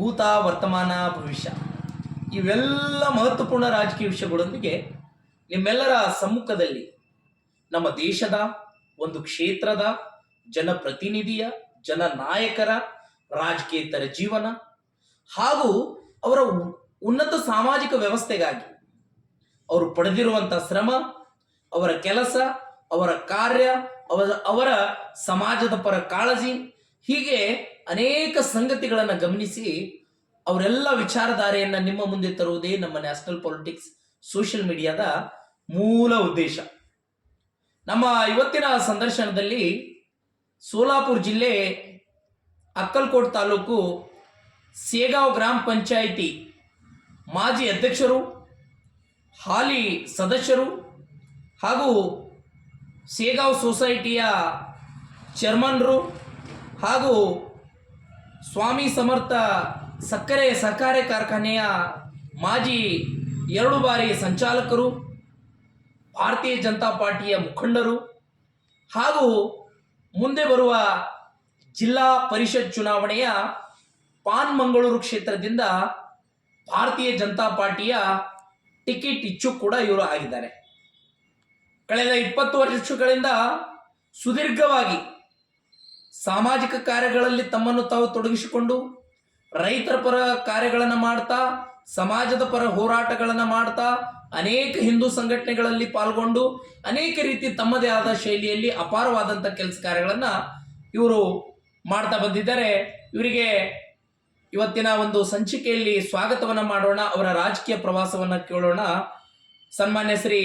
ಭೂತ, ವರ್ತಮಾನ, ಭವಿಷ್ಯ, ಇವೆಲ್ಲ ಮಹತ್ವಪೂರ್ಣ ರಾಜಕೀಯ ವಿಷಯಗಳೊಂದಿಗೆ ನಿಮ್ಮೆಲ್ಲರ ಸಮ್ಮುಖದಲ್ಲಿ ನಮ್ಮ ದೇಶದ ಒಂದು ಕ್ಷೇತ್ರದ ಜನಪ್ರತಿನಿಧಿಯ ಜನ ನಾಯಕರ ರಾಜಕೀಯೇತರ ಜೀವನ ಹಾಗೂ ಅವರ ಉನ್ನತ ಸಾಮಾಜಿಕ ವ್ಯವಸ್ಥೆಗಾಗಿ ಅವರು ಪಡೆದಿರುವಂಥ ಶ್ರಮ, ಅವರ ಕೆಲಸ, ಅವರ ಕಾರ್ಯ, ಅವರ ಅವರ ಸಮಾಜದ ಪರ ಕಾಳಜಿ ಹೀಗೆ ಅನೇಕ ಸಂಗತಿಗಳನ್ನು ಗಮನಿಸಿ ಅವರೆಲ್ಲ ವಿಚಾರಧಾರೆಯನ್ನ ನಿಮ್ಮ ಮುಂದೆ ತರುವುದೇ ನಮ್ಮ ನ್ಯಾಷನಲ್ ಪಾಲಿಟಿಕ್ಸ್, ಸೋಷಿಯಲ್ ಮೀಡಿಯಾದ ಮೂಲ ಉದ್ದೇಶ. ನಮ್ಮ ಇವತ್ತಿನ ಸಂದರ್ಶನದಲ್ಲಿ ಸೋಲಾಪುರ್ ಜಿಲ್ಲೆ ಅಕ್ಕಲ್ಕೋಟ್ ತಾಲೂಕು ಸೇಗಾವ್ ಗ್ರಾಮ ಪಂಚಾಯಿತಿ ಮಾಜಿ ಅಧ್ಯಕ್ಷರು, ಹಾಲಿ ಸದಸ್ಯರು ಹಾಗೂ ಸೇಗಾವ್ ಸೊಸೈಟಿಯ ಚೇರ್ಮನ್ರು ಹಾಗೂ ಸ್ವಾಮಿ ಸಮರ್ಥ ಸಕ್ಕರೆ ಸಹಕಾರಿ ಕಾರ್ಖಾನೆಯ ಮಾಜಿ ಎರಡು ಬಾರಿ ಸಂಚಾಲಕರು, ಭಾರತೀಯ ಜನತಾ ಪಾರ್ಟಿಯ ಮುಖಂಡರು ಹಾಗೂ ಮುಂದೆ ಬರುವ ಜಿಲ್ಲಾ ಪರಿಷತ್ ಚುನಾವಣೆಯ ಪಾನ್ ಮಂಗಳೂರು ಕ್ಷೇತ್ರದಿಂದ ಭಾರತೀಯ ಜನತಾ ಪಾರ್ಟಿಯ ಟಿಕೆಟ್ ಇಚ್ಚು ಕೂಡ ಇವರು ಆಗಿದ್ದಾರೆ. ಕಳೆದ ಇಪ್ಪತ್ತು ವರ್ಷಗಳಿಂದ ಸುದೀರ್ಘವಾಗಿ ಸಾಮಾಜಿಕ ಕಾರ್ಯಗಳಲ್ಲಿ ತಮ್ಮನ್ನು ತಾವು ತೊಡಗಿಸಿಕೊಂಡು ರೈತರ ಪರ ಕಾರ್ಯಗಳನ್ನು ಮಾಡ್ತಾ, ಸಮಾಜದ ಪರ ಹೋರಾಟಗಳನ್ನು ಮಾಡ್ತಾ, ಅನೇಕ ಹಿಂದೂ ಸಂಘಟನೆಗಳಲ್ಲಿ ಪಾಲ್ಗೊಂಡು ಅನೇಕ ರೀತಿ ತಮ್ಮದೇ ಆದ ಶೈಲಿಯಲ್ಲಿ ಅಪಾರವಾದಂಥ ಕೆಲಸ ಕಾರ್ಯಗಳನ್ನು ಇವರು ಮಾಡ್ತಾ ಬಂದಿದ್ದಾರೆ. ಇವರಿಗೆ ಇವತ್ತಿನ ಒಂದು ಸಂಚಿಕೆಯಲ್ಲಿ ಸ್ವಾಗತವನ್ನ ಮಾಡೋಣ, ಅವರ ರಾಜಕೀಯ ಪ್ರವಾಸವನ್ನ ಕೇಳೋಣ. ಸನ್ಮಾನ್ಯ ಶ್ರೀ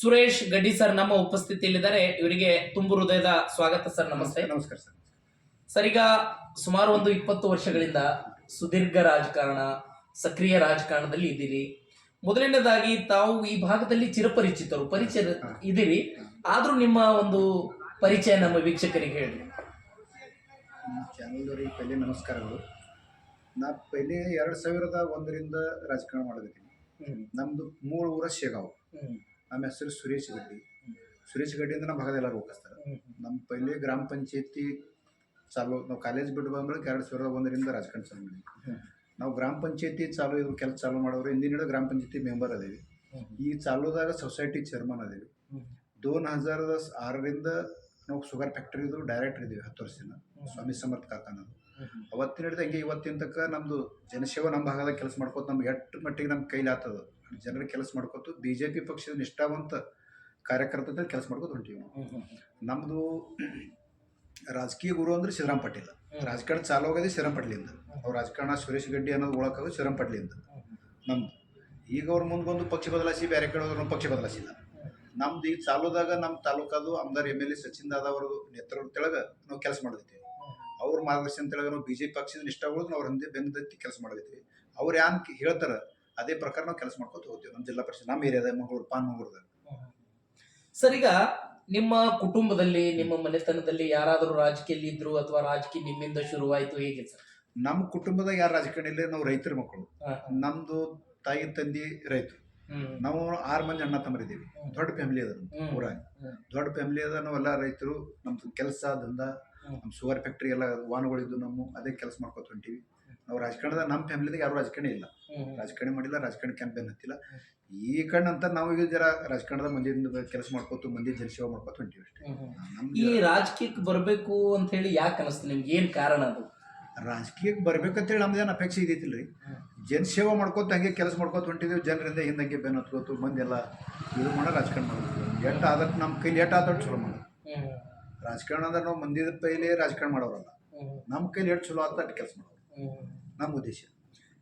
ಸುರೇಶ್ ಗಡ್ಡಿ ಸರ್ ನಮ್ಮ ಉಪಸ್ಥಿತಿಯಲ್ಲಿದ್ದಾರೆ. ಇವರಿಗೆ ತುಂಬು ಹೃದಯದ ಸ್ವಾಗತ ಸರ್, ನಮಸ್ತೆ. ನಮಸ್ಕಾರ ಸರ್. ಸರ್ ಈಗ ಸುಮಾರು ಒಂದು ಇಪ್ಪತ್ತು ವರ್ಷಗಳಿಂದ ಸುದೀರ್ಘ ರಾಜಕಾರಣ ಸಕ್ರಿಯ ರಾಜಕಾರಣದಲ್ಲಿ ಇದ್ದೀರಿ. ಮೊದಲನೇದಾಗಿ ತಾವು ಈ ಭಾಗದಲ್ಲಿ ಚಿರಪರಿಚಿತರು ಪರಿಚಯ ಇದ್ದೀರಿ. ಆದರೂ ನಿಮ್ಮ ಒಂದು ಪರಿಚಯ ನಮ್ಮ ವೀಕ್ಷಕರಿಗೆ ಹೇಳಿ ಚಾನಲ್ ಪೈಲೆ ನಮಸ್ಕಾರಗಳು. ನಾ ಪೈಲೆ ಎರಡು ಸಾವಿರದ ಒಂದರಿಂದ ರಾಜಕಾರಣ ಮಾಡಕತ್ತೀನಿ ನಮ್ಮದು ಮೂರು ಊರ ಶೇಗಾವ್. ನಮ್ಮ ಹೆಸರು ಸುರೇಶ್ ಗಡ್ಡಿ. ಸುರೇಶ್ ಗಡ್ಡಿಯಿಂದ ಅಂತ ನಮ್ಮ ಭಾಗದ ಎಲ್ಲರೂ ಹೋಗಿಸ್ತಾರೆ ನಮ್ಮ ಪೈಲೆ ಗ್ರಾಮ ಪಂಚಾಯತಿ ಚಾಲು ನಾವು ಕಾಲೇಜ್ ಬಿಟ್ಟು ಬಂದ್ಮೇಲೆ ಎರಡು ಸಾವಿರದ ಒಂದರಿಂದ ರಾಜಕಾರಣ ಚಾಲು ಮಾಡಿದ್ವಿ. ನಾವು ಗ್ರಾಮ ಪಂಚಾಯತಿ ಚಾಲು ಇದು ಕೆಲಸ ಚಾಲು ಮಾಡೋರು ಹಿಂದಿನ ಗ್ರಾಮ ಪಂಚಾಯತಿ ಮೆಂಬರ್ ಅದೇವಿ. ಈ ಚಾಲುದಾಗ ಸೊಸೈಟಿ ಚೇರ್ಮನ್ ಅದೇವಿ. ದೋನ್ ಹಜಾರದ ಆರರಿಂದ ನಾವು ಶುಗರ್ ಫ್ಯಾಕ್ಟ್ರಿದು ಡೈರೆಕ್ಟರ್ ಇದ್ದೀವಿ ಹತ್ತು ವರ್ಷದಿಂದ, ಸ್ವಾಮಿ ಸಮರ್ಥ ಕಾರ್ಖಾನದು. ಅವತ್ತಿನ ಹಿಡಿದು ಹಂಗೆ ಇವತ್ತಿನ ತಕ್ಕ ನಮ್ಮದು ಜನಸೇವೆ ನಮ್ಮ ಭಾಗದಾಗ ಕೆಲಸ ಮಾಡ್ಕೋತ ನಮ್ಗೆ ಎಷ್ಟು ಮಟ್ಟಿಗೆ ನಮ್ಮ ಆತದ. ಜನರ ಕೆಲಸ ಮಾಡ್ಕೋತು ಬಿ ಜೆ ಪಿ ಪಕ್ಷದ ನಿಷ್ಠಾವಂತ ಕಾರ್ಯಕರ್ತ ಕೆಲಸ ಮಾಡ್ಕೋತ ಹೊಂಟೀವಿ ನಮ್ಮದು ರಾಜಕೀಯ ಗುರು ಅಂದ್ರೆ ಶ್ರೀರಾಮ್ ಪಾಟೀಲ್. ರಾಜಕಾರಣ ಚಾಲು ಆಗೋದೇ ಶ್ರೀರಾಮ್ ಪಾಟೀಲಿಂದ. ಅವ್ರ ರಾಜಕಾರಣ ಸುರೇಶ್ ಗಡ್ಡಿ ಅನ್ನೋದು ಒಳಕಾಗೋದು ಶ್ರೀರಾಮ್ ಪಾಟೀಲಿಂದ. ನಮ್ದು. ಈಗ ಅವ್ರ ಮುಂದೆ ಬಂದು ಪಕ್ಷ ಬದಲಾಯಿಸಿ ಬೇರೆ ಕಡೆ ಹೋದ್ರು ಪಕ್ಷ ಬದಲಾಯಿಸಿಲ್ಲ. ನಮ್ದು ಈಗ ಚಾಲುದಾಗ ನಮ್ಮ ತಾಲೂಕದು ಆಮದಾರ್ M L A Sachin Dada ಅವರು ನೇತೃತ್ವ ತೆಳಗ ನಾವು ಕೆಲಸ ಮಾಡಿದ್ವಿ ಅವ್ರ ಮಾರ್ಗದರ್ಶನ ತೆಳಗ ನಾವು ಬಿ ಜೆ ಪಿ ಪಕ್ಷದ ನಿಷ್ಠಾಗಳು ಅವ್ರ ಹಿಂದೆ ಬೆಂದತ್ತಿ ಕೆಲಸ ಮಾಡಿದ್ವಿ ಅವ್ರು ಯಾನ್ ಹೇಳ್ತಾರ ಅದೇ ಪ್ರಕಾರ ನಾವು ಕೆಲಸ ಮಾಡ್ಕೊತ ಹೋಗ್ತೀವಿ. ನಮ್ಮ ಜಿಲ್ಲಾ ಪರಿಷತ್ ನಮ್ಮ ಏರಿಯಾದ ಮಂಗಳೂರು ಪಾನ್ ಮಂಗಳೂರದಾಗ ಸರ್ ಈಗ ನಿಮ್ಮ ಕುಟುಂಬದಲ್ಲಿ ನಿಮ್ಮ ಮನೆತನದಲ್ಲಿ ಯಾರಾದರೂ ರಾಜಕೀಯಲ್ಲಿ ಇದ್ರು ಅಥವಾ ರಾಜಕೀಯ ನಿಮ್ಮಿಂದ ಶುರುವಾಯಿತು ಹೇಗೆ ಸರ್? ನಮ್ಮ ಕುಟುಂಬದಾಗ ಯಾರು ರಾಜಕೀಯ ಇಲ್ಲ ನಾವು ರೈತರ ಮಕ್ಕಳು. ನಮ್ದು ತಾಯಿ ತಂದೆ ರೈತರು. ನಾವು ಆರು ಮಂದಿ ಅಣ್ಣ ತಮ್ಮರಿದ್ದೀವಿ. ದೊಡ್ಡ ಫ್ಯಾಮಿಲಿ ಅದ ಊರಾಗ. ದೊಡ್ಡ ಫ್ಯಾಮಿಲಿ ಅದ ನಾವೆಲ್ಲ ರೈತರು. ನಮ್ದು ಕೆಲಸ ದಂಧ. ನಮ್ಮ ಶುಗರ್ ಫ್ಯಾಕ್ಟ್ರಿ ಎಲ್ಲ ವಾಹನಗಳಿದ್ದು ನಮ್ಮ ಅದೇ ಕೆಲಸ ಮಾಡ್ಕೊತ ಹೊಂಟೀವಿ. ನಾವು ರಾಜಕಾರಣದ ನಮ್ಮ ಫ್ಯಾಮಿಲಿದಾಗ ಯಾರು ರಾಜಕಾರಣಿ ಇಲ್ಲ. ರಾಜಕಾರಣಿ ಮಾಡಿಲ್ಲ ರಾಜಕಾರಣ ಕ್ಯಾಂಪೇನ್ ಹತ್ತಿಲ್ಲ. ಈ ಕಣ್ಣಂತ ನಾವು ಈಗ ಜರ ರಾಜಕಾರಣದ ಮಂದಿ ಕೆಲಸ ಮಾಡ್ಕೋತು ಮಂದಿ ಜನಸೇವೆ ಮಾಡ್ಕೋತ ಹೊಂಟೀವಿ ಅಷ್ಟೇ. ಈ ರಾಜಕೀಯಕ್ಕೆ ಬರಬೇಕು ಅಂತ ಹೇಳಿ ಯಾಕೆ ಅನಿಸ್ತು ನಿಮ್ಗೆ ಏನು ಕಾರಣ ಅದು? ರಾಜಕೀಯಕ್ಕೆ ಬರ್ಬೇಕಂತೇಳಿ ನಮ್ದೇನು ಅಪೇಕ್ಷೆ ಇದೈತಿಲ್ಲ ರೀ ಜನಸೇವೆ ಮಾಡ್ಕೋತ ಹಂಗೆ ಕೆಲಸ ಮಾಡ್ಕೋತ ಹೊಂಟಿದ್ದೀವಿ ಜನರಿಂದ ಹಿಂದಂಗೆ ಬೆನ್ನು ಹತ್ಕೋತು ಮಂದಿ ಎಲ್ಲ ಇದು ಮಾಡೋ ರಾಜಕಾರಣ ಮಾಡೋದು ಎಟ್ ಆದಷ್ಟು ನಮ್ಮ ಕೈಲಿ ಎಟ್ ಆದಷ್ಟು ಚಲೋ ಮಾಡೋದು ರಾಜಕಾರಣ ಅಂದ್ರೆ ನಾವು ಮಂದಿದ ಪೈಲಿ ರಾಜಕಾರಣ ಮಾಡೋರಲ್ಲ. ನಮ್ಮ ಕೈಲಿ ಎಷ್ಟು ಚಲೋ ಆತ ಅಷ್ಟು ಕೆಲಸ ಮಾಡೋರು. ನಮ್ಮ ಉದ್ದೇಶ.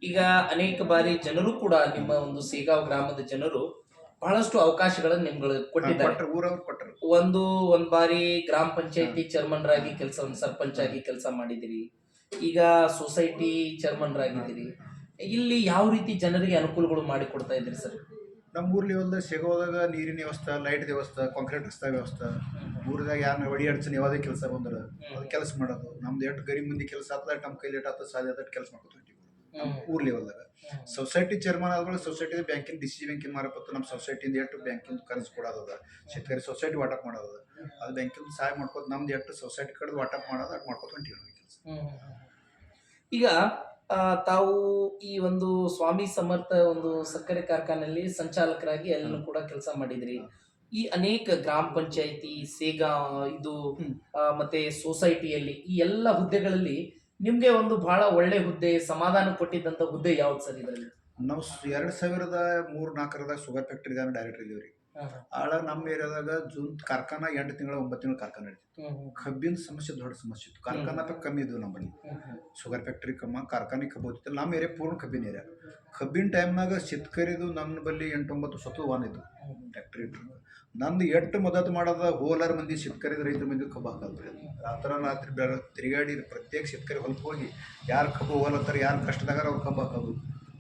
ಈಗ ಅನೇಕ ಬಾರಿ ಜನರು ಕೂಡ ನಿಮ್ಮ ಒಂದು ಸೇಗಾವ್ ಗ್ರಾಮದ ಜನರು ಬಹಳಷ್ಟು ಅವಕಾಶಗಳನ್ನು ನಿಮ್ಗಳು ಕೊಟ್ಟಿದ್ದಾರೆ. ಊರವ್ರು ಕೊಟ್ಟರು ಒಂದು ಒಂದ್ ಬಾರಿ ಗ್ರಾಮ ಪಂಚಾಯತಿ ಚೇರ್ಮನ್ರಾಗಿ ಕೆಲಸ ಸರ್ಪಂಚ್ ಆಗಿ ಕೆಲಸ ಮಾಡಿದಿರಿ. ಈಗ ಸೊಸೈಟಿ ಚೇರ್ಮನ್ರಾಗಿದ್ದೀರಿ. ಇಲ್ಲಿ ಯಾವ ರೀತಿ ಜನರಿಗೆ ಅನುಕೂಲಗಳು ಮಾಡಿ ಕೊಡ್ತಾ ಇದ್ರಿ ಸರ್? ನಮ್ಮ ಒಂದು ಸಿಗೋದಾಗ ನೀರಿನ ವ್ಯವಸ್ಥೆ ಲೈಟ್ ವ್ಯವಸ್ಥೆ ಕಾಂಕ್ರೀಟ್ ರಸ್ತೆ ವ್ಯವಸ್ಥೆ. ಊರದಾಗ ಯಾರನ್ನ ಒಡಿ ಅಡ್ಚಣೆ ಯಾವುದೇ ಕೆಲಸ ಬಂದ್ರೆ ಅದು ಕೆಲಸ ಮಾಡೋದು. ನಮ್ದು ಎಷ್ಟು ಗರಿಬ್ ಮಂದಿ ಕೆಲಸ ಆಗ್ತದೆ ನಮ್ಮ ಕೈಲಿ ಎಷ್ಟು ಆಗ್ತದೆ ಸಾಧ್ಯ ಆದಷ್ಟು ಕೆಲಸ ಮಾಡ್ಕೊತೀವಿ ಹೊಂಟಿವಿ. ಊರ್ ಲೆವೆಲ್ದಾಗ ಸೊಸೈಟಿ ಚೇರ್ಮನ್ ಆದ್ಮೇಲೆ ಸೊಸೈಟಿ ಬ್ಯಾಂಕಿನ ಡಿ ಸಿ ಬ್ಯಾಂಕಿನ ಮಾರಪತ್ತು ನಮ್ಮ ಸೊಸೈಟಿಯಿಂದ ಎಷ್ಟು ಬ್ಯಾಂಕಿಂದ ಕರೆನ್ಸ್ ಕೊಡೋದ ಶೇತಕರಿ ಸೊಸೈಟಿ ವಾಟಪ್ ಮಾಡೋದು ಅದು ಬ್ಯಾಂಕಿಂದ ಸಹಾಯ ಮಾಡ್ಕೊತ ನಮ್ದು ಎಷ್ಟು ಸೊಸೈಟಿ ಕಡೆ ವಾಟಪ್ ಮಾಡೋದು ಅಟ್ ಮಾಡ್ಕೊತ ಹೊಂಟಿವಿ ಕೆಲಸ. ಈಗ ತಾವು ಈ ಒಂದು ಸ್ವಾಮಿ ಸಮರ್ಥ ಒಂದು ಸಕ್ಕರೆ ಕಾರ್ಖಾನೆಯಲ್ಲಿ ಸಂಚಾಲಕರಾಗಿ ಅಲ್ಲೂ ಕೂಡ ಕೆಲಸ ಮಾಡಿದ್ರಿ. ಈ ಅನೇಕ ಗ್ರಾಮ ಪಂಚಾಯತಿ ಸೇಗಾ ಇದು. ಮತ್ತೆ ಸೊಸೈಟಿಯಲ್ಲಿ ಈ ಎಲ್ಲ ಹುದ್ದೆಗಳಲ್ಲಿ ನಿಮ್ಗೆ ಒಂದು ಬಹಳ ಒಳ್ಳೆ ಹುದ್ದೆ ಸಮಾಧಾನ ಕೊಟ್ಟಿದ್ದಂತ ಹುದ್ದೆ ಯಾವ್ದು ಸರ್ ಇದರಲ್ಲಿ? ನಾವು ಎರಡು ಸಾವಿರದ ಮೂರ್ ನಾಲ್ಕರದಾಗ ಶುಗರ್ ಫ್ಯಾಕ್ಟ್ರಿದಾಗ ಡೈರೆಕ್ಟರ್ ಇದೀವಿ ರೀ ಆಳ ನಮ್ಮ ಏರಿಯಾದಾಗ ಜೂನ್ ಕಾರ್ಖಾನ ಎಂಟು ತಿಂಗಳ ಒಂಬತ್ತು ತಿಂಗಳ ಕಾರ್ಖಾನೆ ನಡೀತಿತ್ತು. ಕಬ್ಬಿನ ಸಮಸ್ಯೆ ದೊಡ್ಡ ಸಮಸ್ಯೆ ಇತ್ತು. ಕಾರ್ಖಾನ ಪಕ್ಕ ಕಮ್ಮಿ ಇದ್ವು ನಮ್ಮಲ್ಲಿ. ಶುಗರ್ ಫ್ಯಾಕ್ಟ್ರಿ ಕಮ್ಮ ಕಾರ್ಖಾನೆ ಕಬ್ಬು ಹೋಗ್ತಿತ್ತು ನಮ್ಮ ಏರಿಯಾ ಪೂರ್ಣ ಕಬ್ಬಿನ ಏರಿಯಾ. ಕಬ್ಬಿನ ಟೈಮ್ನಾಗ ಶೇತಕರಿದು ನನ್ನ ಬಲ್ಲಿ ಎಂಟೊಂಬತ್ತು ಸತ್ತು ವಾನ್ ಇದ್ದು ಫ್ಯಾಕ್ಟ್ರಿ ನಂದು ಎಟ್ಟು ಮದತ್ ಮಾಡೋದ ಹೋಲಾರ ಮಂದಿ ಸಿತ್ಕರಿದ ರೈತರ ಮಂದಿ ಕಬ್ಬು ಹಾಕಲ್ರಿ ರಾತ್ರ ರಾತ್ರಿ ಬೆಳ ತಿರುಗಾಡಿ ಪ್ರತ್ಯೇಕ ಸಿತ್ಕರಿ ಹೊಲಕ್ಕೆ ಹೋಗಿ ಯಾರು ಕಬ್ಬು ಹೋಲತ್ತಾರ ಯಾರು ಕಷ್ಟದಾಗ ಅವ್ರು ಕಬ್ಬು ಹಾಕೋದು.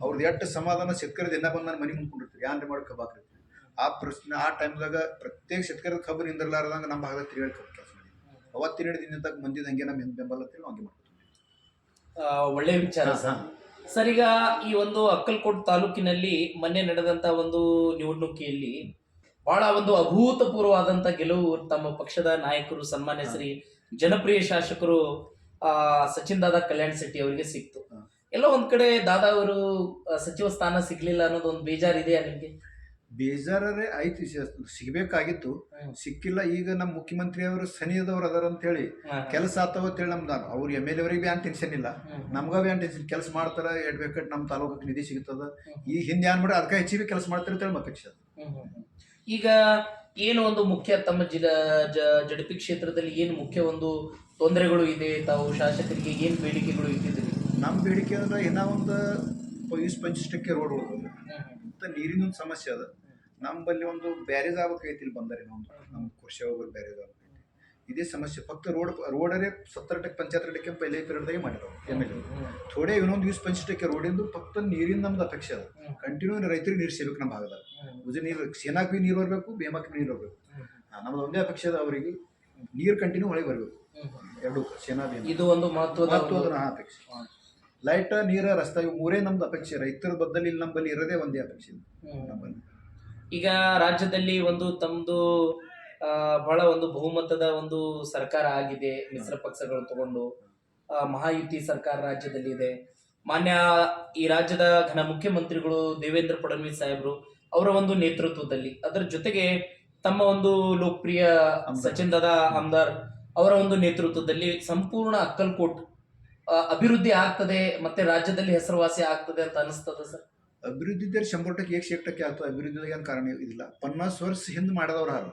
ಅವ್ರದ್ದು ಎಷ್ಟು ಸಮಾಧಾನ ಸಿತ್ಕರಿದ ದಿನ ಬಂದು ನಾನು ಮನೆ ಮುಂದ್ಕೊಂಡಿರ್ತೀವಿ ಯಾರು ಮಾಡಿ ಕಬ್ಬು ಹಾಕಿರ್ತೀವಿ ಆ ಪ್ರಶ್ನೆ ಆ ಟೈಮ್ದಾಗ ಪ್ರತ್ಯೇಕ ಶೇತಕರಿ ಖಬರ್ ನಿಂದಿರ್ಲಾರ್ದಂಗ ನಮ್ಮ ಭಾಗದಾಗ ತಿರುಗಾಡಿ ಕಬ್ಬು ಕೆಲಸ ಮಾಡಿ ಅವತ್ತಿನ ದಿನದಾಗ ಮಂದಿದ ಹಂಗೆ ನಮ್ಮ ಹಿಂದೆ ಬೆಂಬಲ ತಿಳಿ ಹಂಗೆ ಮಾಡ್ತೀವಿ ಒಳ್ಳೆಯ ಒಳ್ಳೆ ವಿಚಾರ. ಸರ್ ಸರ್ ಈಗ ಈ ಒಂದು ಅಕ್ಕಲ್ಕೋಟ್ ತಾಲೂಕಿನಲ್ಲಿ ಮೊನ್ನೆ ನಡೆದಂತ ಒಂದು ನಿವಡ್ಣುಕಿಯಲ್ಲಿ ಬಹಳ ಒಂದು ಅಭೂತಪೂರ್ವವಾದಂತ ಗೆಲುವು ತಮ್ಮ ಪಕ್ಷದ ನಾಯಕರು ಸನ್ಮಾನ್ಯ ಶ್ರೀ ಜನಪ್ರಿಯ ಶಾಸಕರು ಆ ಸಚಿನ್ ದಾದಾ ಕಲ್ಯಾಣ್ ಶೆಟ್ಟಿ ಅವರಿಗೆ ಸಿಕ್ತು. ಎಲ್ಲ ಎಲ್ಲೋ ಒಂದ್ ಕಡೆ ದಾದಾ ಅವರು ಸಚಿವ ಸ್ಥಾನ ಸಿಗ್ಲಿಲ್ಲ ಅನ್ನೋದು ಒಂದು ಬೇಜಾರಿದೆಯಾ ನಿಮ್ಗೆ? ಬೇಜಾರರೇ ಐತಿ ಸಿಗಬೇಕಾಗಿತ್ತು. ಸಿಕ್ಕಿಲ್ಲ. ಈಗ ನಮ್ಮ ಮುಖ್ಯಮಂತ್ರಿ ಅವರು ಸನಿಹದವ್ರು ಅದಾರ ಅಂತ ಹೇಳಿ ಕೆಲಸ ಆತವ ಅಂತೇಳಿ ನಮ್ದು ಅವ್ರು ಎಂ ಎಲ್ ಎವರಿಗೆ ಅಂತ ಟೆನ್ಷನ್ ಇಲ್ಲ. ನಮ್ಗ ಬ್ಯಾನ್ ಟೆನ್ಷನ್ ಕೆಲಸ ಮಾಡ್ತಾರ ಎಡ್ ಬೇಕಟ್ ನಮ್ಮ ತಾಲೂಕಕ್ಕೆ ನಿಧಿ ಸಿಗ್ತದ. ಈ ಹಿಂದೆ ಏನ್ ಮಾಡಿ ಅದಕ್ಕೆ ಹೆಚ್ಚಿಗೆ ಕೆಲಸ ಮಾಡ್ತಾರೆ ಅಂತೇಳಿ ಮತ್ತೆ ಈಗ ಏನು ಒಂದು ಮುಖ್ಯ ತಮ್ಮ ಜಿಲ್ಲಾ ಜಡಪಿ ಕ್ಷೇತ್ರದಲ್ಲಿ ಏನು ಮುಖ್ಯ ಒಂದು ತೊಂದರೆಗಳು ಇದೆ? ತಾವು ಶಾಸಕರಿಗೆ ಏನು ಬೇಡಿಕೆಗಳು ಇಟ್ಟಿದ್ರಿ ನಮ್ಮ ಬೇಡಿಕೆ ಅಂದ್ರೆ ಏನೋ ಒಂದು ಪಂಚಷ್ಟಕ್ಕೆ ರೋಡ್ ಹೋಗೋದು. ಅಂತ ನೀರಿನ ಒಂದು ಸಮಸ್ಯೆ ಅದ. ನಮ್ಮಲ್ಲಿ ಒಂದು ಬ್ಯಾರೇಜ್ ಆಗ್ಬೇಕಾಯ್ತಿಲ್ಲ ಇಲ್ಲಿ ಬಂದರೆ ಒಂದು ನಮ್ಮ ಕೃಷಿ ಹೋಗೋರು ಬ್ಯಾರೇಜ್ ಆಗ್ಬೇಕೈತಿ ಇದೇ ಸಮಸ್ಯೆ ಫಕ್ತ ರೋಡ್ ರೋಡರೇ ಸತ್ತರ ಟಕ್ಕೆ ಪಂಚಾಯತ್ ಟಕ್ಕೆ ಪೈಲೆ ಪೀರಿಯಡ್ದಾಗೆ ಮಾಡಿರೋ ಎಂ ಎಲ್ ಥೋಡೆ ಇನ್ನೊಂದು ಯೂಸ್ ಪಂಚಟಕ್ಕೆ ರೋಡಿಂದು ಫಕ್ತ ನೀರಿನ ನಮ್ದು ಅಪೇಕ್ಷೆ ಅದ. ಕಂಟಿನ್ಯೂ ರೈತರಿಗೆ ನೀರು ಸೇರ್ಬೇಕು ನಮ್ಮ ಭಾಗದಾಗ ಉಜಿ ನೀರು ಸೇನಾಕ್ ನೀರು ಬರಬೇಕು ಬೇಮಕ್ ನೀರು ಬರಬೇಕು. ನಮ್ದು ಒಂದೇ ಅಪೇಕ್ಷೆ ಅದ ಅವರಿಗೆ. ನೀರು ಕಂಟಿನ್ಯೂ ಒಳಗೆ ಬರಬೇಕು. ಎರಡು ಸೇನಾ ಬೇಮ ಇದು ಒಂದು ಮಹತ್ವದ ಮಹತ್ವದ ಅಪೇಕ್ಷೆ. ಲೈಟ್ ನೀರ ರಸ್ತೆ ಮೂರೇ ನಮ್ದು ಅಪೇಕ್ಷೆ. ರೈತರ ಬದ್ದಲ್ಲಿ ಇಲ್ಲಿ ನಮ್ಮಲ್ಲಿ ಇರೋದೇ ಒಂದೇ ಅಪೇಕ್ಷೆ. ನಮ್ಮಲ್ಲಿ. ಈಗ ರಾಜ್ಯದಲ್ಲಿ ಒಂದು ತಮ್ಮದು ಬಹಳ ಒಂದು ಬಹುಮತದ ಒಂದು ಸರ್ಕಾರ ಆಗಿದೆ ಮಿಶ್ರ ಪಕ್ಷಗಳು ತಗೊಂಡು. ಮಹಾಯುತಿ ಸರ್ಕಾರ ರಾಜ್ಯದಲ್ಲಿ ಇದೆ. ಮಾನ್ಯ ಈ ರಾಜ್ಯದ ಘನ ಮುಖ್ಯಮಂತ್ರಿಗಳು ದೇವೇಂದ್ರ ಫಡ್ನವೀಸ್ ಸಾಹೇಬರು ಅವರ ಒಂದು ನೇತೃತ್ವದಲ್ಲಿ ಅದರ ಜೊತೆಗೆ ತಮ್ಮ ಒಂದು ಲೋಕಪ್ರಿಯ ಸಚಿನ್ ದಾದಾ ಅಮ್ದಾರ್ ಅವರ ಒಂದು ನೇತೃತ್ವದಲ್ಲಿ ಸಂಪೂರ್ಣ ಅಕ್ಕಲ್ಕೋಟ್ ಅಭಿವೃದ್ಧಿ ಆಗ್ತದೆ ಮತ್ತೆ ರಾಜ್ಯದಲ್ಲಿ ಹೆಸರುವಾಸಿ ಆಗ್ತದೆ ಅಂತ ಅನಿಸ್ತದ ಸರ್? ಅಭಿವೃದ್ಧಿ ಶಂಬರ್ ಟಕ್ಕೆ ಏಕ್ ಶೇಕ್ ಟಕ್ಕೆ ಆಗ್ತದೆ ಅಭಿವೃದ್ಧಿದಾಗ ಏನು ಕಾರಣ ಇದಿಲ್ಲ. ಪನ್ನಾಸ್ ವರ್ಷ ಹಿಂದೆ ಮಾಡಿದವ್ರು ಹಾರ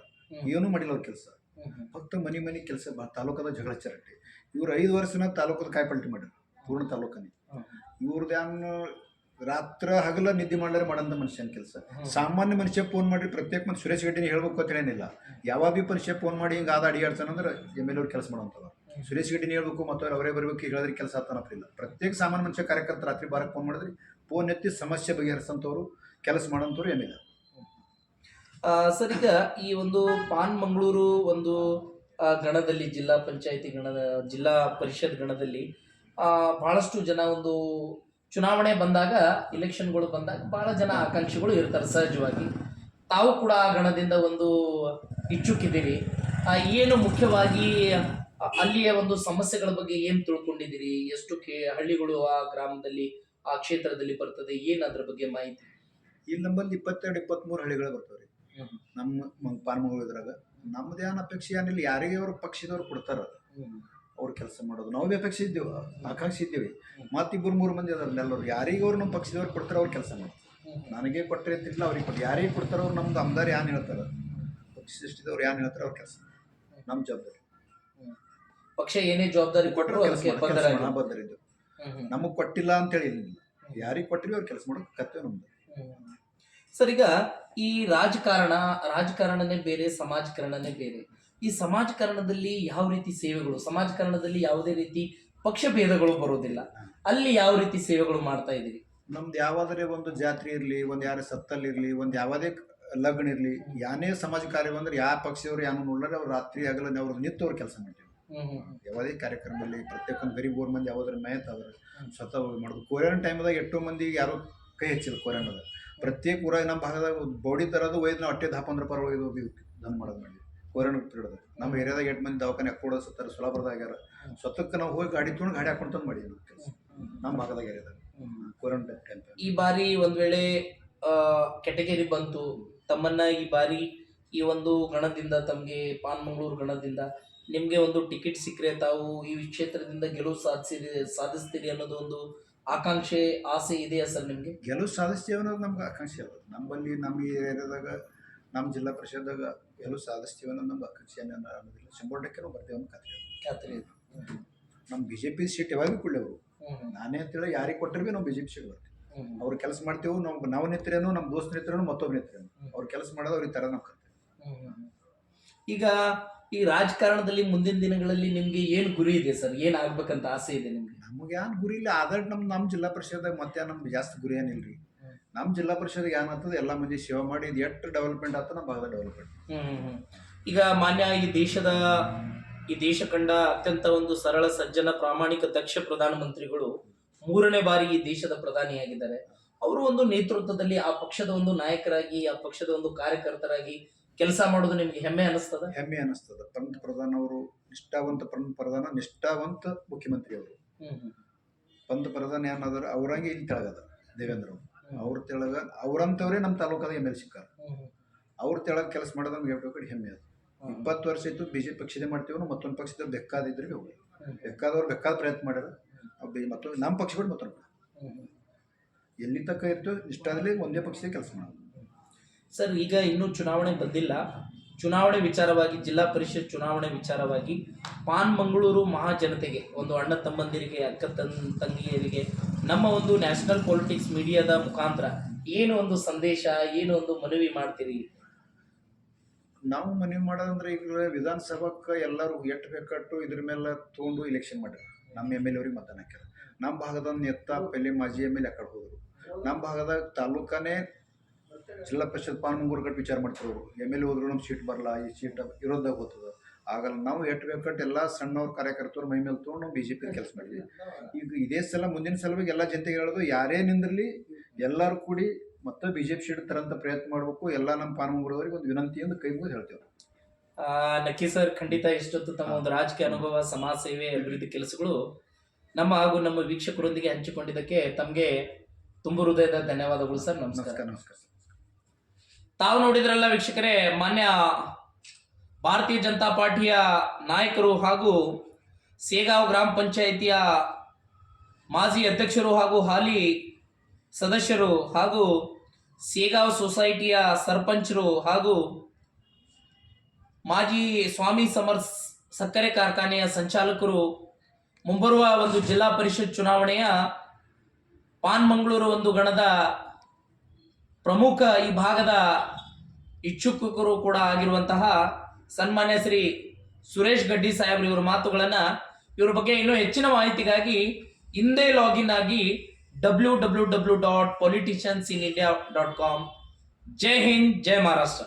ಏನೂ ಮಾಡಿಲ್ಲ ಅವ್ರ ಕೆಲಸ. ಫಕ್ತ ಮನೆ ಮನೆ ಕೆಲಸ ತಾಲೂಕದ ಜಗಳ ಚರಟೆ ಇವ್ರು ಐದು ವರ್ಷನ ತಾಲೂಕದ ಕಾಯಿಪಲ್ಟಿ ಮಾಡ್ಯಾರ ಪೂರ್ಣ ತಾಲೂಕನಿ. ಇವ್ರದ್ದು ಏನು ರಾತ್ರ ಹಗಲ ನಿದ್ದೆ ಮಾಡ್ಲಾರ ಮಾಡಂತ ಮನುಷ್ಯನ ಕೆಲಸ. ಸಾಮಾನ್ಯ ಮನುಷ್ಯ ಫೋನ್ ಮಾಡಿ ಪ್ರತ್ಯೇಕ ಮತ್ತೆ ಸುರೇಶ್ ಗಡ್ಡಿನ ಹೇಳ್ಬೇಕು ಅಂತ ಏನಿಲ್ಲ. ಯಾವಾಗ ಭೀ ಮನುಷ್ಯ ಫೋನ್ ಮಾಡಿ ಹಿಂಗೆ ಆದ ಅಡಿಯಾಡ್ತಾನ ಅಂದ್ರೆ ಎಂ ಎಲ್ ಅವ್ರು ಕೆಲಸ ಮಾಡೋಂಥವ್ರು ಸುರೇಶ್ ಗಡ್ಡಿನ ಹೇಳ್ಬೇಕು ಮತ್ತು ಅವರೇ ಬರಬೇಕು ಹೇಳಿದ್ರೆ ಕೆಲಸ ಆಗ್ತಾನಪ್ಪಿಲ್ಲ ಪ್ರತ್ಯೇಕ ಸಾಮಾನ್ಯ ಮನುಷ್ಯ ಕಾರ್ಯಕರ್ತ ರಾತ್ರಿ ಬಾರಕ್ಕೆ ಫೋನ್ ಮಾಡಿದ್ರೆ ಫೋನ್ ಎತ್ತಿ ಸಮಸ್ಯೆ ಬಗೆಹರಿಸಂಥವ್ರು ಕೆಲಸ ಮಾಡೋಂಥವ್ರು ಏನಿಲ್ಲ. ಸರ್, ಈಗ ಈ ಒಂದು ಪಾನ್ ಮಂಗಳೂರು ಒಂದು ಗಣದಲ್ಲಿ, ಜಿಲ್ಲಾ ಪಂಚಾಯತಿ ಗಣದ, ಜಿಲ್ಲಾ ಪರಿಷತ್ ಗಣದಲ್ಲಿ ಬಹಳಷ್ಟು ಜನ ಒಂದು ಚುನಾವಣೆ ಬಂದಾಗ, ಇಲೆಕ್ಷನ್ಗಳು ಬಂದಾಗ ಬಹಳ ಜನ ಆಕಾಂಕ್ಷಿಗಳು ಇರ್ತಾರೆ ಸಹಜವಾಗಿ. ತಾವು ಕೂಡ ಆ ಗಣದಿಂದ ಒಂದು ಇಚ್ಛುಕಿದ್ದೀರಿ ಏನು ಮುಖ್ಯವಾಗಿ ಅಲ್ಲಿಯ ಒಂದು ಸಮಸ್ಯೆಗಳ ಬಗ್ಗೆ ಏನು ತಿಳ್ಕೊಂಡಿದ್ದೀರಿ? ಎಷ್ಟು ಕೆ, ಹಳ್ಳಿಗಳು ಆ ಗ್ರಾಮದಲ್ಲಿ ಆ ಕ್ಷೇತ್ರದಲ್ಲಿ ಬರ್ತದೆ? ಏನು ಅದ್ರ ಬಗ್ಗೆ ಮಾಹಿತಿ? ಇಲ್ಲಿ ನಮ್ಮಲ್ಲಿ ಇಪ್ಪತ್ತೆರಡು ಇಪ್ಪತ್ತ್ಮೂರು ಹಳ್ಳಿಗಳು ಬರ್ತಾವ್ರಿ ನಮ್ಮ ಪಾನ್ಮಗಳು ಇದ್ರಾಗ. ನಮ್ದು ಏನು ಅಪೇಕ್ಷೆ ಏನಿಲ್ಲ. ಯಾರಿಗೆ ಅವ್ರ ಪಕ್ಷದವ್ರು ಕೊಡ್ತಾರ ಅವ್ರು ಕೆಲಸ ಮಾಡೋದು. ನಾವು ಅಪೇಕ್ಷೆ ಇದ್ದೇವೆ ಆಕಾಂಕ್ಷೆ ಇದ್ದೇವೆ. ಮತ್ತಿಬ್ಬರು ಮೂರು ಮಂದಿ ಅದಾರ ಎಲ್ಲರು ಯಾರಿಗೆ ಅವ್ರು ನಮ್ಮ ಪಕ್ಷದವ್ರು ಕೊಡ್ತಾರ ಅವ್ರು ಕೆಲಸ ಮಾಡ್ತಾರೆ. ನನಗೆ ಕೊಟ್ಟರೆ ಅಂತಿಲ್ಲ ಅವ್ರಿಗೆ ಕೊಟ್ಟು ಯಾರಿಗೆ ಕೊಡ್ತಾರೋ ಅವ್ರು ನಮ್ದು ಅಮ್ದಾರ್ ಏನು ಹೇಳ್ತಾರ. ಸೃಷ್ಟಿದವ್ರು ಯಾನ್ ಹೇಳ್ತಾರೆ ಅವ್ರ ಕೆಲಸ. ನಮ್ಮ ಜವಾಬ್ದಾರಿ. ಪಕ್ಷ ಏನೇ ಜವಾಬ್ದಾರಿ ಕೊಟ್ಟರು ಅದಕ್ಕೆ ಬದ್ಧರಿದ್ದು ನಮಗೆ ಕೊಟ್ಟಿಲ್ಲ ಅಂತ ಹೇಳಿ ಯಾರಿಗೆ ಕೊಟ್ಟಿರಿ ಅವ್ರು ಕೆಲಸ ಮಾಡೋಕೆ ಕರ್ತವ್ಯ ನಮ್ದು. ಸರ್ ಈಗ ಈ ರಾಜಕಾರಣ ರಾಜಕಾರಣನೇ ಬೇರೆ ಸಮಾಜಕರಣನೇ ಬೇರೆ. ಈ ಸಮಾಜಕರಣದಲ್ಲಿ ಯಾವ ರೀತಿ ಸೇವೆಗಳು ಸಮಾಜಕರಣದಲ್ಲಿ ಯಾವುದೇ ರೀತಿ ಪಕ್ಷ ಭೇದಗಳು ಬರೋದಿಲ್ಲ. ಅಲ್ಲಿ ಯಾವ ರೀತಿ ಸೇವೆಗಳು ಮಾಡ್ತಾ ಇದ್ದೀರಿ? ನಮ್ದು ಯಾವಾದ್ರೆ ಒಂದು ಜಾತ್ರೆ ಇರಲಿ ಒಂದು ಯಾರ ಸತ್ತಲ್ಲಿ ಇರಲಿ ಒಂದು ಯಾವುದೇ ಲಗ್ನ ಇರಲಿ ಯಾನೇ ಸಮಾಜ ಕಾರ್ಯ ಬಂದ್ರೆ ಯಾವ ಪಕ್ಷದವ್ರು ಯಾರು ನೋಡ್ಲಾರ ಅವ್ರು ರಾತ್ರಿ ಆಗಲ್ಲ ಅವ್ರು ನಿಂತು ಅವ್ರು ಕೆಲಸ ಮಾಡ್ತೀವಿ. ಯಾವುದೇ ಕಾರ್ಯಕ್ರಮದಲ್ಲಿ ಪ್ರತಿಯೊಂದು ಗರೀಬ್ ಊರ್ ಮಂದಿ ಯಾವ್ದ್ರ ಮೇತ್ ಆದ್ರೆ ಸ್ವತಃ ಹೋಗಿ ಮಾಡೋದು. ಕೋರಿಯನ್ ಟೈಮ್ದಾಗ ಎಷ್ಟೋ ಮಂದಿಗೆ ಯಾರು ಕೈ ಹೆಚ್ಚಿಲ್ಲ ಕೋರಿಯನ್ ಅದ ಪ್ರತ್ಯೇಕ ಊರಾಗ ನಮ್ಮ ಭಾಗದಾಗ ಬೌಡಿ ತರೋದು ಒಯ್ದು ನಾವು ಅಟ್ಟೆ ದಾಪಂದ್ರ ಪರ ಒಯ್ದು ಹೋಗಿ ದನ್ ಮಾಡೋದು ಮಾಡಿ. ಕೋರಿಯನ್ ಪೀರಿಯಡ್ ನಮ್ಮ ಏರಿಯಾದಾಗ ಎಂಟು ಮಂದಿ ದವಾಖಾನೆ ಹಾಕೊಡ ಸತ್ತಾರ ಸುಲಭದಾಗ್ಯಾರ ಸ್ವತಕ್ಕೆ ನಾವು ಹೋಗಿ ಗಾಡಿ ತೊಗೊಂಡು ಗಾಡಿ ಹಾಕೊಂಡ್ ತಂದು ಮಾಡಿ ಕೆಲಸ. ನಮ್ಮ ಭಾಗದಾಗ ಏರಿಯಾದಾಗ. ಕೊರಿಯನ್ ಟೈಮ್ ಈ ಬಾರಿ ಒಂದ್ ವೇಳೆ ಕೆಟಗರಿ ಬಂತು ತಮ್ಮನ್ನ ಈ ಬಾರಿ ಈ ಒಂದು ಗಣದಿಂದ ತಮಗೆ ಪಾನ್ ಮಂಗಳೂರು ಗಣದಿಂದ ನಿಮ್ಗೆ ಒಂದು ಟಿಕೆಟ್ ಸಿಕ್ಕರೆ ತಾವು ಈ ಕ್ಷೇತ್ರದಿಂದ ಗೆಲುವು ಸಾಧಿಸಿದೆ ಸಾಧಿಸ್ತೀರಿ ಅನ್ನೋದು ಒಂದು ಆಕಾಂಕ್ಷೆ ಆಸೆ ಇದೆಯಾ ಸರ್ ನಿಮಗೆ? ಗೆಲುವು ಸಾಧಿಸ್ತೀವಿ ಅನ್ನೋದು ನಮ್ಗೆ ಆಕಾಂಕ್ಷೆ ಅದ ನಮ್ಮಲ್ಲಿ ನಮ್ಮ ಈ ಏರಿಯಾದಾಗ ನಮ್ಮ ಜಿಲ್ಲಾ ಪರಿಷತ್ದಾಗ ಗೆಲುವು ಸಾಧಿಸ್ತೀವಿ ಅನ್ನೋದು ನಮ್ಗೆ ಆಕಾಂಕ್ಷೆ ಅನ್ನೋ- ಅನ್ನೋದಿಲ್ಲ. ಶಂಬರ್ ಟಕ್ಕೆ ನಾವು ಬರ್ತೀವಿ ಅನ್ನೋ ಖಾತ್ರಿ ಖಾತ್ರಿ ಇದೆ. ನಮ್ಮ ಬಿ ಜೆ ಪಿ ಸೀಟ್ ಯಾವಾಗ ಹ್ಮ್. ನಾನೇ ಅಂತೇಳಿ ಯಾರಿಗೆ ಕೊಟ್ಟರು ಭೀ ನಾವು ಬಿ ಜೆ ಪಿ ಸೀಟ್ ಬರ್ತೀವಿ. ಅವ್ರು ಕೆಲಸ ಮಾಡ್ತೇವೆ ನಮ್ಗೆ ನಾವು ನಿಂತ್ರೇನು ನಮ್ಮ ದೋಸ್ತ ನಿಂತ್ರೇನು ಮತ್ತೊಬ್ಬ ನಿಂತ್ರೇನು. ಅವ್ರು ಕೆಲಸ ಮಾಡೋದು ಅವ್ರಿಗೆ ಥರ ನಾವು ಕರ್ತೇವೆ. ಈಗ ಈ ರಾಜಕಾರಣದಲ್ಲಿ ಮುಂದಿನ ದಿನಗಳಲ್ಲಿ ನಿಮ್ಗೆ ಏನ್ ಗುರಿ ಇದೆ ಸರ್? ಏನ್ ಆಗ್ಬೇಕಂತ ಆಸೆ ಇದೆ ನಿಮ್ಗೆ? ನಮ್ಗೆ ಏನು ಗುರಿ ಇಲ್ಲ. ಆದ್ರೆ ನಮ್ಮ ನಮ್ ಜಿಲ್ಲಾ ಪರಿಷತ್ ಮತ್ತೆ ನಮ್ಗೆ ಜಾಸ್ತಿ ಗುರಿ ಏನಿಲ್ರಿ ನಮ್ ನಮ್ಮ ಜಿಲ್ಲಾ ಪರಿಷತ್ಗೆ ಏನಾಗ್ತದೆ ಎಲ್ಲ ಮಂದಿ ಸೇವೆ ಮಾಡಿ ಇದು ಎಷ್ಟು ಡೆವಲಪ್ಮೆಂಟ್ ಆಗ್ತದೆ ನಮ್ಮ ಭಾಗದ ಡೆವಲಪ್ಮೆಂಟ್ ಹ್ಮ್. ಈಗ ಮಾನ್ಯ ಈ ದೇಶದ ಈ ದೇಶ ಕಂಡ ಅತ್ಯಂತ ಒಂದು ಸರಳ ಸಜ್ಜನ ಪ್ರಾಮಾಣಿಕ ದಕ್ಷ ಪ್ರಧಾನಮಂತ್ರಿಗಳು ಮೂರನೇ ಬಾರಿ ಈ ದೇಶದ ಪ್ರಧಾನಿಯಾಗಿದ್ದಾರೆ ಅವರು ಒಂದು ನೇತೃತ್ವದಲ್ಲಿ ಆ ಪಕ್ಷದ ಒಂದು ನಾಯಕರಾಗಿ ಆ ಪಕ್ಷದ ಒಂದು ಕಾರ್ಯಕರ್ತರಾಗಿ ಕೆಲಸ ಮಾಡೋದು ನಿಮ್ಗೆ ಹೆಮ್ಮೆ ಅನಿಸ್ತದ? ಹೆಮ್ಮೆ ಅನಿಸ್ತದೆ. ಪಂತ ಪ್ರಧಾನ ಅವರು ನಿಷ್ಠಾವಂತ ಪಂತ ಪ್ರಧಾನ ನಿಷ್ಠಾವಂತ ಮುಖ್ಯಮಂತ್ರಿ ಅವರು. ಪಂತ ಪ್ರಧಾನ ಏನಾದ್ರು ಅವರಂಗೆ ಇಲ್ಲಿ ತೆಳಗದ ದೇವೇಂದ್ರ ಅವರು. ಅವ್ರ ತೆಳಗ ಅವ್ರಂತವ್ರೇ ನಮ್ಮ ತಾಲೂಕದ ಎಂ ಎಲ್ ಸಿಕ್ಕಾರ. ಅವ್ರ ತೆಳಗ ಕೆಲಸ ಮಾಡೋದು ನಮ್ಗೆ ಹೇಳ್ಬೇಕು ಹೆಮ್ಮೆ ಅದು. ಇಪ್ಪತ್ತು ವರ್ಷ ಇತ್ತು ಬಿ ಜೆ ಪಕ್ಷದೇ ಮಾಡ್ತೀವಿ ಮತ್ತೊಂದು ಪಕ್ಷದ ಬೇಕಾದಿದ್ರೆ ಭೀ ಹೋಗಿ ಹ್ಮ್. ಬೇಕಾದವ್ರು ಬೇಕಾದ ಪ್ರಯತ್ನ ಮಾಡ್ಯಾರ. ಮತ್ತೊಂದು ನಮ್ಮ ಪಕ್ಷ ಬಿಟ್ಟು ಮತ್ತೊಂದು. ಎಲ್ಲಿ ತಕ್ಕ ಇರ್ತೋ ಇಷ್ಟಾದಲ್ಲಿ ಒಂದೇ ಪಕ್ಷದ ಕೆಲಸ ಮಾಡೋದು. ಸರ್, ಈಗ ಇನ್ನೂ ಚುನಾವಣೆ ಬಂದಿಲ್ಲ. ಚುನಾವಣೆ ವಿಚಾರವಾಗಿ, ಜಿಲ್ಲಾ ಪರಿಷತ್ ಚುನಾವಣೆ ವಿಚಾರವಾಗಿ ಪಾನ್ ಮಂಗಳೂರು ಮಹಾಜನತೆಗೆ, ಒಂದು ಅಣ್ಣ ತಮ್ಮಂದಿರಿಗೆ, ಅಕ್ಕ ತನ್, ತಂಗಿಯರಿಗೆ, ನಮ್ಮ ಒಂದು ನ್ಯಾಷನಲ್ ಪೊಲಿಟಿಕ್ಸ್ ಮೀಡಿಯಾದ ಮುಖಾಂತರ ಏನು ಒಂದು ಸಂದೇಶ, ಏನು ಒಂದು ಮನವಿ ಮಾಡ್ತೀರಿ? ನಾವು ಮನವಿ ಮಾಡೋದಂದ್ರೆ ಈಗ ವಿಧಾನಸಭಾಕ್ಕೆ ಎಲ್ಲರೂ ಎಟ್ಟು ಬೇಕಟ್ಟು ಇದ್ರ ಮೇಲೆ ತೊಗೊಂಡು ಇಲೆಕ್ಷನ್ ಮಾಡ್ಯಾರ ನಮ್ಮ ಎಂ ಎಲ್ ಅವ್ರಿಗೆ ಮತದಾನ ನಮ್ಮ ಭಾಗದ ನೆತ್ತ ಪೆಲೆ ಮಾಜಿ ಎಂ ಎಲ್ ಎ ನಮ್ಮ ಭಾಗದಾಗ ತಾಲೂಕಾನೇ ಜಿಲ್ಲಾ ಪರಿಷತ್ ಪಾನ್ಮಂಗೂರು ಕಟ್ಟು ವಿಚಾರ ಮಾಡ್ತಿರೋರು ಎಂ ಎಲ್ ಹೋದ್ರು ನಮ್ಮ ಸೀಟ್ ಬರಲ್ಲ ಈ ಸೀಟ್ ಇರೋದಾಗ ಹೋಗ್ತದೆ ಆಗಲ್ಲ ನಾವು ಎಟ್ಟು ಬೇಕಟ್ಟು ಎಲ್ಲ ಸಣ್ಣವ್ರ ಕಾರ್ಯಕರ್ತರು ಮೈ ಮೇಲೆ ತೊಗೊಂಡು ನಾವು ಬಿ ಜೆ ಪಿ ಕೆಲಸ ಮಾಡಿದ್ವಿ ಈಗ ಇದೇ ಸಲ ಮುಂದಿನ ಸಲವಾಗಿ ಎಲ್ಲ ಜನತೆಗೆ ಹೇಳೋದು ಯಾರೇ ನಿಂದಿರಲಿ ಎಲ್ಲರೂ ಕೂಡಿ ಮತ್ತೆ ಬಿ ಜೆ ಪಿ ಸೀಟ್ ತರಂತ ಪ್ರಯತ್ನ ಮಾಡಬೇಕು. ಎಲ್ಲ ನಮ್ಮ ಪಾನ್ಮಂಗೂರದವ್ರಿಗೆ ಒಂದು ವಿನಂತಿಯಿಂದ ಕೈ ಮುಗಿದು ಹೇಳ್ತೇವೆ. ನಕ್ಕಿ ಸರ್ ಖಂಡಿತ ಇಷ್ಟೊತ್ತು ತಮ್ಮ ಒಂದು ರಾಜಕೀಯ ಅನುಭವ ಸಮಾಜ ಸೇವೆ ಅಭಿವೃದ್ಧಿ ಕೆಲಸಗಳು ನಮ್ಮ ಹಾಗೂ ನಮ್ಮ ವೀಕ್ಷಕರೊಂದಿಗೆ ಹಂಚಿಕೊಂಡಿದ್ದಕ್ಕೆ ತಮಗೆ ತುಂಬ ಹೃದಯದ ಧನ್ಯವಾದಗಳು ಸರ್. ನಮಸ್ಕಾರ. ನಮಸ್ಕಾರ ತಾವು ನೋಡಿದ್ರಲ್ಲ ವೀಕ್ಷಕರೇ, ಮಾನ್ಯ ಭಾರತೀಯ ಜನತಾ ಪಾರ್ಟಿಯ ನಾಯಕರು ಹಾಗೂ ಸೇಗಾವ್ ಗ್ರಾಮ ಪಂಚಾಯಿತಿಯ ಮಾಜಿ ಅಧ್ಯಕ್ಷರು ಹಾಗೂ ಹಾಲಿ ಸದಸ್ಯರು ಹಾಗೂ ಸೇಗಾವ್ ಸೊಸೈಟಿಯ ಸರ್ಪಂಚರು ಹಾಗೂ ಮಾಜಿ ಸ್ವಾಮಿ ಸಮರ್ ಸಕ್ಕರೆ ಕಾರ್ಖಾನೆಯ ಸಂಚಾಲಕರು, ಮುಂಬರುವ ಒಂದು ಜಿಲ್ಲಾ ಪರಿಷತ್ ಚುನಾವಣೆಯ ಪಾನ್ ಮಂಗಳೂರು ಒಂದು ಗಣದ ಪ್ರಮುಖ ಈ ಭಾಗದ ಇಚ್ಛುಕರು ಕೂಡ ಆಗಿರುವಂತಹ ಸನ್ಮಾನ್ಯ ಶ್ರೀ ಸುರೇಶ್ ಗಡ್ಡಿ ಸಾಹೇಬ್ ಇವರ ಮಾತುಗಳನ್ನ ಇವ್ರ ಬಗ್ಗೆ ಇನ್ನೂ ಹೆಚ್ಚಿನ ಮಾಹಿತಿಗಾಗಿ ಹಿಂದೆ ಲಾಗಿನ್ ಆಗಿ W W W dot politicians in India dot com Jai Hind, Jai Maharashtra.